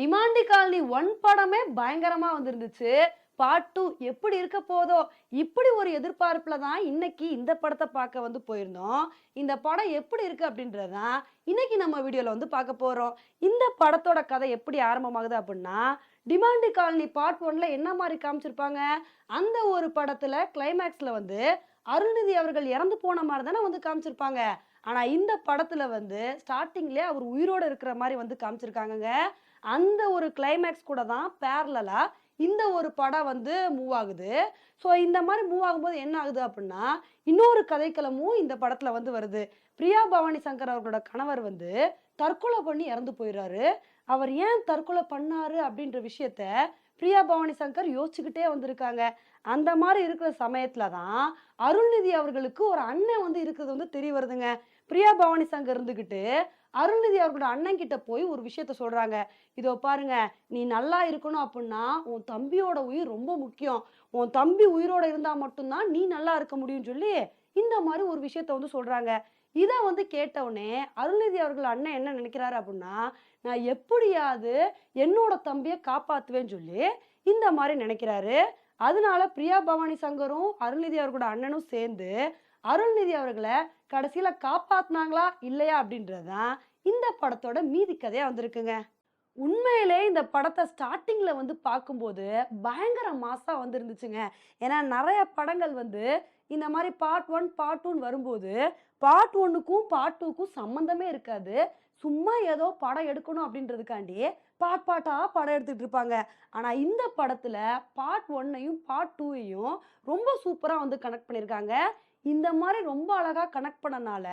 Demonte colony one படமே பயங்கரமா வந்திருந்துச்சு. Part two எப்படி இருக்க போதோ இப்படி ஒரு எதிர்பார்ப்பில் தான் இன்னைக்கு இந்த படத்தை பார்க்க வந்து போயிருந்தோம். இந்த படம் எப்படி இருக்குது அப்படின்றது தான் இன்னைக்கு நம்ம வீடியோவில் வந்து பார்க்க போகிறோம் இந்த படத்தோட கதை எப்படி ஆரம்பமாகுது அப்படின்னா டிமாண்டி காலனி பார்ட் ஒன்ல என்ன மாதிரி காமிச்சிருப்பாங்க? அந்த ஒரு படத்தில் கிளைமேக்ஸில் வந்து அருள்நிதி அவர்கள் இறந்து போன மாதிரி தானே வந்து காமிச்சிருப்பாங்க. ஆனா இந்த படத்துல வந்து ஸ்டார்டிங்லேயே அவர் உயிரோட இருக்கிற மாதிரி வந்து காமிச்சிருக்காங்கங்க. அந்த ஒரு கிளைமேக்ஸ் கூட தான் பேரலா இந்த ஒரு படம் வந்து மூவ் ஆகுது. ஸோ இந்த மாதிரி மூவ் ஆகும்போது என்ன ஆகுது அப்படின்னா இன்னொரு கதைக்களமும் இந்த படத்தில் வந்து வருது. பிரியா பவானி சங்கர் அவர்களோட கணவர் வந்து தற்கொலை பண்ணி இறந்து போயிடுறாரு அவர் ஏன் தற்கொலை பண்ணாரு அப்படின்ற விஷயத்த பிரியா பவானி சங்கர் யோசிச்சுக்கிட்டே வந்திருக்காங்க. அந்த மாதிரி இருக்கிற சமயத்துல தான் அருள்நிதி அவர்களுக்கு ஒரு அண்ணன் வந்து இருக்கிறது வந்து தெரிய வருதுங்க. பிரியா பவானி சங்கர் இருந்துக்கிட்டு அருள்நிதி அவர்களோட அண்ணன் கிட்ட போய் ஒரு விஷயத்த சொல்றாங்க. இதோ பாருங்க நீ நல்லா இருக்கணும் அப்படின்னா உன் தம்பியோட உயிர் ரொம்ப முக்கியம். உன் தம்பி உயிரோட இருந்தா மட்டும்தான் நீ நல்லா இருக்க முடியும்னு சொல்லி இந்த மாதிரி ஒரு விஷயத்த வந்து சொல்றாங்க. இதை வந்து கேட்டவுடனே அருள்நிதி அவர்கள் அண்ணன் என்ன நினைக்கிறாரு அப்படின்னா நான் எப்படியாவது என்னோட தம்பியை காப்பாத்துவேன்னு சொல்லி இந்த மாதிரி நினைக்கிறாரு. அதனால பிரியா பவானி சங்கரும் அருள்நிதி அவர்களோட அண்ணனும் சேர்ந்து அருள்நிதி அவர்களை கடைசியில காப்பாத்துனாங்களா இல்லையா அப்படின்றதான் இந்த படத்தோட மீதி கதையா வந்திருக்குங்க. உண்மையிலே இந்த படத்தை ஸ்டார்டிங்கில் வந்து பார்க்கும்போது பயங்கர மாசாக வந்துருந்துச்சுங்க. ஏன்னா நிறைய படங்கள் வந்து இந்த மாதிரி பார்ட் ஒன் பார்ட் டூன்னு வரும்போது பார்ட் ஒன்றுக்கும் பார்ட் டூக்கும் சம்மந்தமே இருக்காது. சும்மா ஏதோ படம் எடுக்கணும் அப்படின்றதுக்காண்டி பாட் பாட்டாக படம் எடுத்துகிட்டு இருப்பாங்க. ஆனால் இந்த படத்தில் பார்ட் ஒன்னையும் பார்ட் டூவையும் ரொம்ப சூப்பராக வந்து கனெக்ட் பண்ணியிருக்காங்க இந்த மாதிரி ரொம்ப அழகாக கனெக்ட் பண்ணனால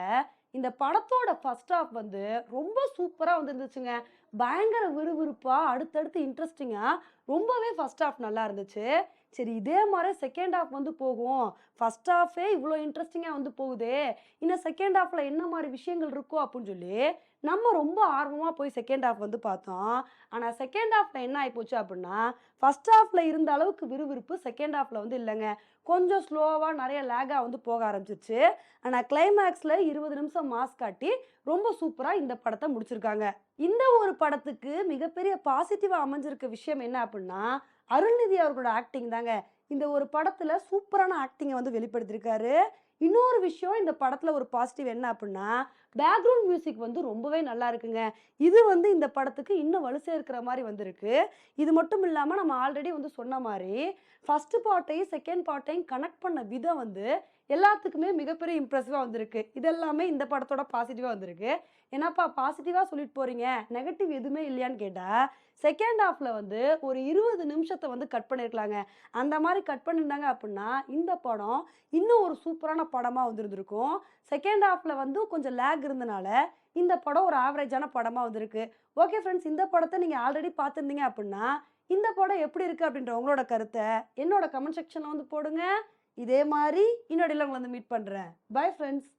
இந்த படத்தோட ஃபர்ஸ்ட் ஆஃப் வந்து ரொம்ப சூப்பராக வந்துருந்துச்சுங்க. பயங்கர விறுவிறுப்பாக அடுத்தடுத்து இன்ட்ரெஸ்டிங்காக ரொம்பவே ஃபர்ஸ்ட் ஹாஃப் நல்லா இருந்துச்சு. சரி இதே மாதிரி செகண்ட் ஹாஃப் வந்து போகும். ஃபர்ஸ்ட் ஹாஃபே இவ்வளோ இன்ட்ரெஸ்டிங்காக வந்து போகுதே. இன்னும் செகண்ட் ஹாஃப்ல என்ன மாதிரி விஷயங்கள் இருக்கோ அப்படின்னு சொல்லி நம்ம ரொம்ப ஆர்வமாக போய் செகண்ட் ஹாஃப் வந்து பார்த்தோம். ஆனால் செகண்ட் ஹாஃப்ல என்ன ஆகிப்போச்சு அப்படின்னா ஃபர்ஸ்ட் ஹாஃப்ல இருந்த அளவுக்கு விறுவிறுப்பு செகண்ட் ஹாஃப்ல வந்து இல்லைங்க. கொஞ்சம் ஸ்லோவாக நிறைய லேகாக வந்து போக ஆரம்பிச்சிருச்சு. ஆனால் கிளைமேக்ஸில் இருபது நிமிஷம் மாஸ் காட்டி ரொம்ப சூப்பராக இந்த படத்தை முடிச்சிருக்காங்க. இந்த ஒரு படத்துக்கு மிகப்பெரிய பாசிட்டிவாக அமைஞ்சிருக்க விஷயம் என்ன அப்படின்னா அருள்நிதி அவர்களோட ஆக்டிங் தாங்க. இந்த ஒரு படத்தில் சூப்பரான ஆக்டிங்கை வந்து வெளிப்படுத்தியிருக்காரு இன்னொரு விஷயம் இந்த படத்தில் ஒரு பாசிட்டிவ் என்ன அப்படின்னா பேக்ரவுண்ட் மியூசிக் வந்து ரொம்பவே நல்லா இருக்குங்க. இது வந்து இந்த படத்துக்கு இன்னும் வலு சேர்க்கிற மாதிரி வந்திருக்கு. இது மட்டும் இல்லாமல் நம்ம ஆல்ரெடி வந்து சொன்ன மாதிரி ஃபஸ்ட்டு பார்ட்டையும் செகண்ட் பார்ட்டையும் கனெக்ட் பண்ண விதம் வந்து எல்லாத்துக்குமே மிகப்பெரிய இம்ப்ரெசிவாக வந்திருக்கு. இதெல்லாமே இந்த படத்தோட பாசிட்டிவாக வந்திருக்கு. ஏன்னாப்பா பாசிட்டிவாக சொல்லிட்டு போகிறீங்க நெகட்டிவ் எதுவுமே இல்லையான்னு கேட்டால் செகண்ட் ஹாஃபில் வந்து ஒரு இருபது நிமிஷம் நிமிஷத்தை வந்து கட் பண்ணியிருக்கலாங்க அந்த மாதிரி கட் பண்ணியிருந்தாங்க அப்படின்னா இந்த படம் இன்னும் ஒரு சூப்பரான படமாக வந்திருந்திருக்கும். செகண்ட் ஹாஃபில் வந்து கொஞ்சம் லேக் இருந்தனால இந்த படம் ஒரு ஆவரேஜான படமாக வந்திருக்கு. ஓகே ஃப்ரெண்ட்ஸ் இந்த படத்தை நீங்கள் ஆல்ரெடி பார்த்துருந்தீங்க அப்படின்னா இந்த படம் எப்படி இருக்குது அப்படின்ற உங்களோட கருத்தை என்னோட கமெண்ட் செக்ஷனில் வந்து போடுங்க. இதே மாதிரி இன்னொடையில் உங்களை வந்து மீட் பண்ணுறேன் பை ஃப்ரெண்ட்ஸ்